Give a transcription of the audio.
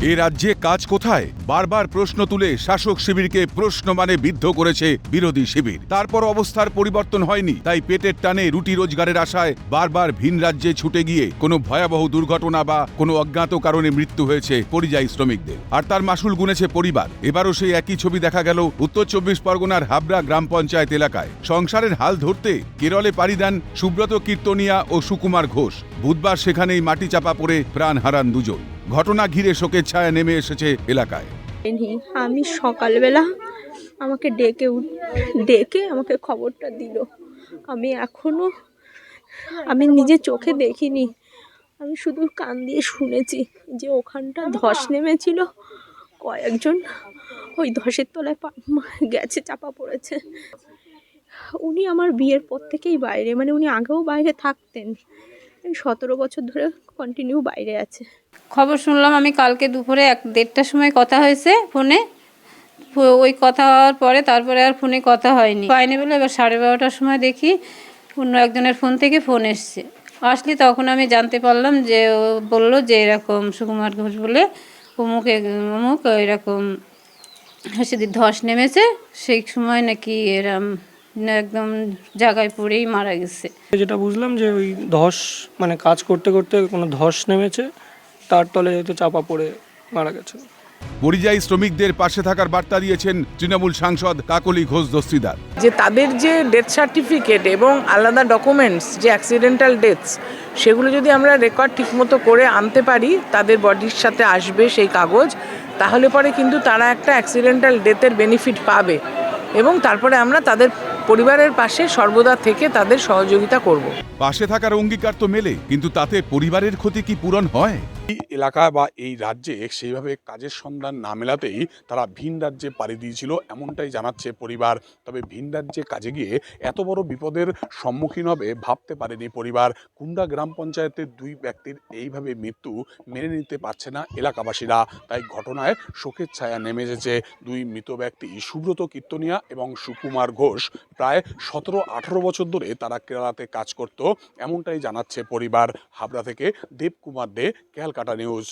এ রাজ্যে কাজ কোথায়? বারবার প্রশ্ন তুলে শাসক শিবিরকে প্রশ্ন মানে বিদ্ধ করেছে বিরোধী শিবির। তারপর অবস্থার পরিবর্তন হয়নি, তাই পেটের টানে রুটি রোজগারের আশায় বারবার ভিন রাজ্যে ছুটে গিয়ে কোনো ভয়াবহ দুর্ঘটনা বা কোনো অজ্ঞাত কারণে মৃত্যু হয়েছে পরিযায়ী শ্রমিকদের। আর তার মাসুল গুনেছে পরিবার। এবারও সেই একই ছবি দেখা গেল উত্তর চব্বিশ পরগনার হাবড়া গ্রাম পঞ্চায়েত এলাকায়। সংসারের হাল ধরতে কেরলে পাড়ি দেন সুব্রত কীর্তনিয়া ও সুকুমার ঘোষ। বুধবার সেখানেই মাটি চাপা পড়ে প্রাণ হারান দুজন। ঘটনা ঘিরে শোকের ছায়া নেমে এসেছে এলাকায়। আমি সকালবেলা আমাকে ডেকে ডেকে আমাকে খবরটা দিল। আমি এখনও, আমি নিজে চোখে দেখিনি। আমি শুধু কান দিয়ে শুনেছি যে ওখানটা ধস নেমেছিল। কয়েকজন ওই ধসের তলায় গেছে, চাপা পড়েছে। উনি আমার বিয়ের পর থেকেই বাইরে মানে উনি আগেও বাইরে থাকতেন। সতেরো বছর ধরে কন্টিনিউ বাইরে আছে। খবর শুনলাম আমি কালকে দুপুরে এক দেড়টার সময় কথা হয়েছে ফোনে। ওই কথা হওয়ার পরে তারপরে আর ফোনে কথা হয়নি। পাইনি বলে এবার সাড়ে বারোটার সময় দেখি অন্য একজনের ফোন থেকে ফোন এসছে। আসলে তখন আমি জানতে পারলাম যে ও বলল যে এরকম সুকুমার ঘোষ বলে অমুক অমুক এরকম সেদিন ধস নেমেছে, সেই সময় নাকি এরম একদম জায়গায় পড়েই মারা গেছে। যেটা বুঝলাম যে ওই ধস মানে কাজ করতে করতে কোনো ধস নেমেছে তার তলে হয়তো চাপা পড়ে মারা গেছে। পরিযায়ী শ্রমিকদের পাশে থাকার বার্তা দিয়েছেন তৃণমূল সাংসদ কাকলি ঘোষ দস্তিদার। যে তাদের যে ডেথ সার্টিফিকেট এবং আলাদা ডকুমেন্টস যে অ্যাক্সিডেন্টাল ডেথস সেগুলো যদি আমরা রেকর্ড ঠিকমতো করে আনতে পারি তাদের বডির সাথে আসবে সেই কাগজ তাহলে পরে কিন্তু তারা একটা অ্যাক্সিডেন্টাল ডেথের বেনিফিট পাবে। এবং তারপরে আমরা তাদের পরিবারের পাশে সর্বদা থেকে তাদের সহযোগিতা করব। পাশে থাকার অঙ্গীকার তো মেলে, কিন্তু তাতে পরিবারের ক্ষতি কি পূরণ হয়? এই এলাকা বা এই রাজ্যে সেইভাবে কাজের সন্ধান না মেলাতেই তারা ভিন রাজ্যে পাড়ি দিয়েছিল, এমনটাই জানাচ্ছে পরিবার। তবে ভিন রাজ্যে কাজে গিয়ে এত বড় বিপদের সম্মুখীন হবে ভাবতে পারেনি পরিবার। কুন্দা গ্রাম পঞ্চায়েতের দুই ব্যক্তির এইভাবে মৃত্যু মেনে নিতে পারছে না এলাকাবাসীরা। তাই ঘটনায় শোকের ছায়া নেমে এসেছে। দুই মৃত ব্যক্তি সুব্রত কীর্তনিয়া এবং সুকুমার ঘোষ প্রায় সতেরো আঠারো বছর ধরে তারা কেরালাতে কাজ করত। এমনটাই জানাচ্ছে পরিবার। হাবড়া থেকে দেবকুমার দে ক্যালকাটা নিউজ।